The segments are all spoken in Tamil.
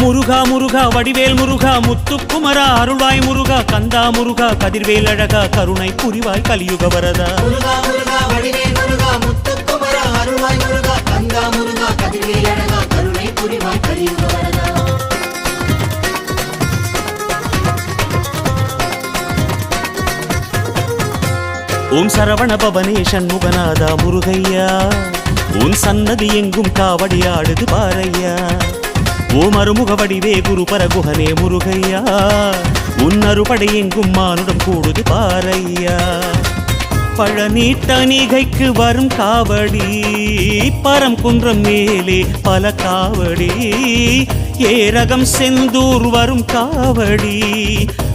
முருகா முருகா வடிவேல் முருகா முத்துக்குமரா அருள்வாய் முருகா கந்தா முருகா கதிர்வேல் அழகா கருணை புரிவாய் கலியுக வரதா. ஓம் சரவண பவனே சண்முகநாதா முருகையா. உன் சன்னதி எங்கும் காவடி ஆடுது பாரையா ஓ மறுமுக வடிவே குரு பரகுகனே முருகையா. உன் அறுபடை எங்கும் மானுடம் கூடுது பாரையா பழனி தணிகைக்கு வரும் காவடி பரம் குன்றம் மேலே பல காவடி ஏரகம் செந்தூர் வரும் காவடி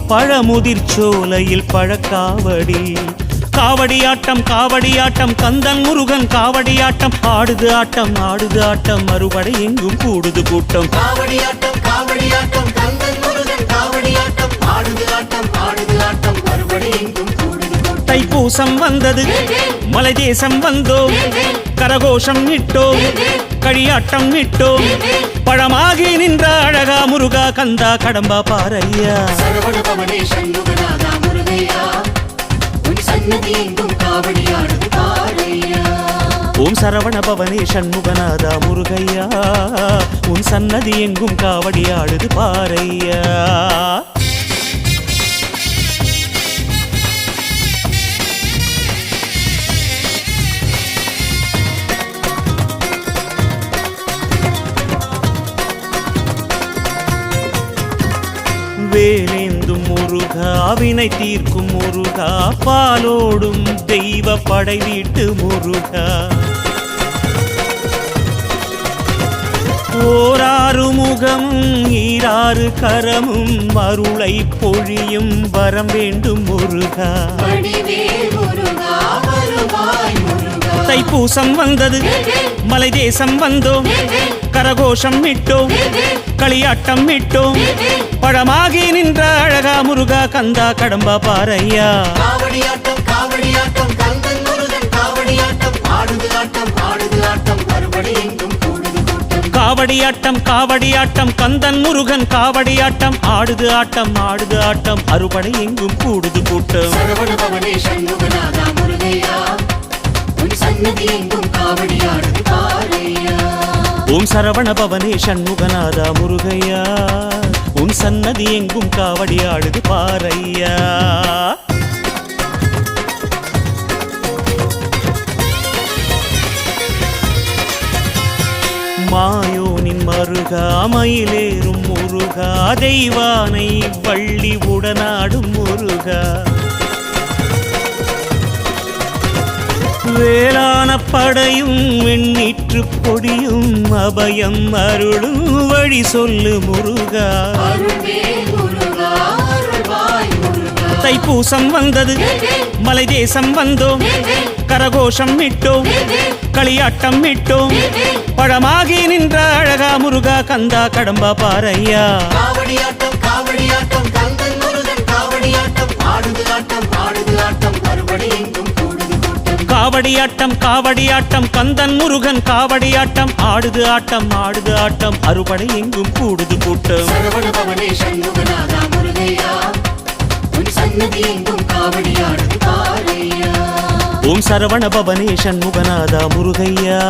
பழமுதிர் சோலையில் பழக்காவடி காவடியாட்டம் காவடியாட்டம் கந்தன் முருகன் காவடியாட்டம் ஆடுது ஆட்டம் ஆடுது ஆட்டம் மறுபடை எங்கும் கூடுது கூட்டம். காவடியாட்டம் காவடியாட்டம் கந்தன் முருகன் காவடியாட்டம் ஆடுது ஆட்டம் ஆடுது ஆட்டம் மறுபடி எங்கும். தைப்பூசம் வந்தது மலை தேசம் வந்தோம் கரகோஷம் இட்டோம் களியாட்டம் இட்டோம் பழமாகி நின்ற அழகா முருகா கந்தா கடம்பா பாரையா சன்னதி எங்கும் காவடியாடுது பாடையா ஓம் சரவண பவனே சண்முகநாதா முருகையா. உன் சன்னதி எங்கும் காவடியாடுது வேலை வேலேந்தும் முருகா வினை தீர்க்கும் முருகா பாலோடும் தெய்வ படை வீட்டு முருகா. ஓராறு முகமும் ஈராறு கரமும் அருளை பொழியும் வரம் வேண்டும் முருகா. தைப்பூசம் வந்தது மலை தேசம் வந்தோம் கரகோஷம் விட்டோம் களியாட்டம் விட்டோம் பழமாகி நின்ற அழகா முருகா கந்தா கடம்பா பாரையா காவடியாட்டம் காவடியாட்டம் கந்தன் முருகன் காவடியாட்டம் ஆடுது ஆட்டம் ஆடுது ஆட்டம் மறுபடி எங்கும் காவடியாட்டம் காவடியாட்டம் கந்தன் முருகன் காவடியாட்டம் ஆடுது ஆட்டம் ஆடுது ஆட்டம் அறுபடை எங்கும் கூடுது கூட்டம். ஓம் சரவண பவனே சண்முகநாதா முருகையா. உன் சன்னதி எங்கும் காவடி ஆடுது பாரையா மாயோனின் மருகா மயிலேறும் முருகா தெய்வானை வள்ளி உடனாடும் முருகா. வேளான படையும் வெண்ணீற்று பொடியும் அபயம் அருளும் வழி சொல்லு முருகா. தைப்பூசம் வந்தது மலை தேசம் வந்தோம். கரகோஷம் விட்டோம் களியாட்டம் விட்டோம் பழமாகி நின்ற அழகா முருகா கந்தா கடம்பா பாரையா காவடியாட்டம் காவடியாட்டம் கந்தன் முருகன் காவடியாட்டம். ஆடுது ஆட்டம் ஆடுது ஆட்டம் அறுபடை எங்கும் கூடுது கூட்டம். உன் சன்னதி எங்கும் காவடியாடுது பாறையா. ஓம் சரவண பவனே சண்முகநாதா முருகையா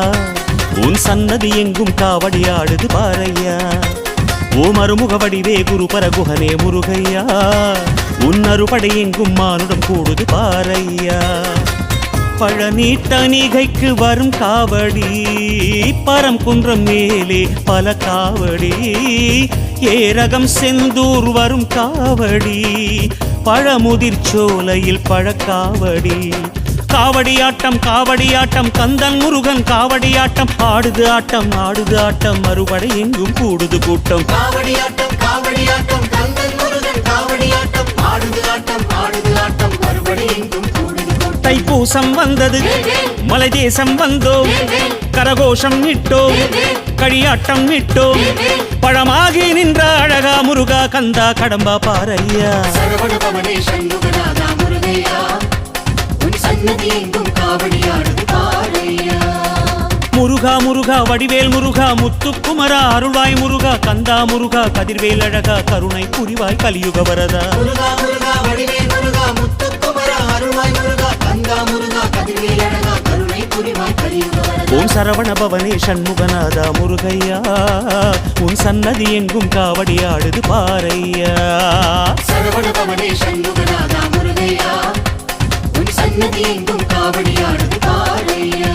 உன் சன்னதி எங்கும் காவடி ஆடுது பாரையா ஓம் அருமுக வடிவே குரு பரகுஹனே முருகையா உன் அறுபடை எங்கும் மானுடம் கூடுது பாரையா பழனி தணிகைக்கு வரும் காவடி. பரம் குன்றம் மேலே பல காவடி. ஏரகம் செந்தூர் வரும் காவடி. பழமுதிர் சோலையில் பழக்காவடி காவடியாட்டம் காவடியாட்டம் கந்தன் முருகன் காவடியாட்டம் ஆடுது ஆட்டம் ஆடுது ஆட்டம் மறுபடை எங்கும் கூடுது கூட்டம். காவடியாட்டம் காவடியாட்டம் தைப்பூசம் வந்தது. மலை தேசம் வந்தோம். கரகோஷம் இட்டோம். களியாட்டம் இட்டோம். பழமாகி நின்ற அழகா முருகா கந்தா கடம்பா பாரையா முருகா முருகா வடிவேல் முருகா முத்துக்குமரா அருள்வாய் முருகா கந்தா முருகா கதிர்வேல் அழகா கருணை புரிவாய் கலியுக வரதா. முருகா முருகா வடிவேல் முருகா முத்துக்குமரா அருள்வாய் முருகா கங்கா முருகா கதிர்வேல் அழகா கருணை புரிவாய் கலியுக ஓம் சரவண பவனே சண்முகநாதா முருகையா. உன் சன்னதி எங்கும் காவடி ஆடுது பாரையா சரவண பவனே சண்முகநாதா முருகையா. உன் சன்னதி எங்கும் காவடி ஆடுது பாரையா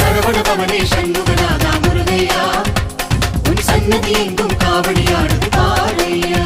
சரவண பவனே சண்முகநாதா முருகையா. உன் சன்னதி எங்கும் காவடி ஆடுது பாரையா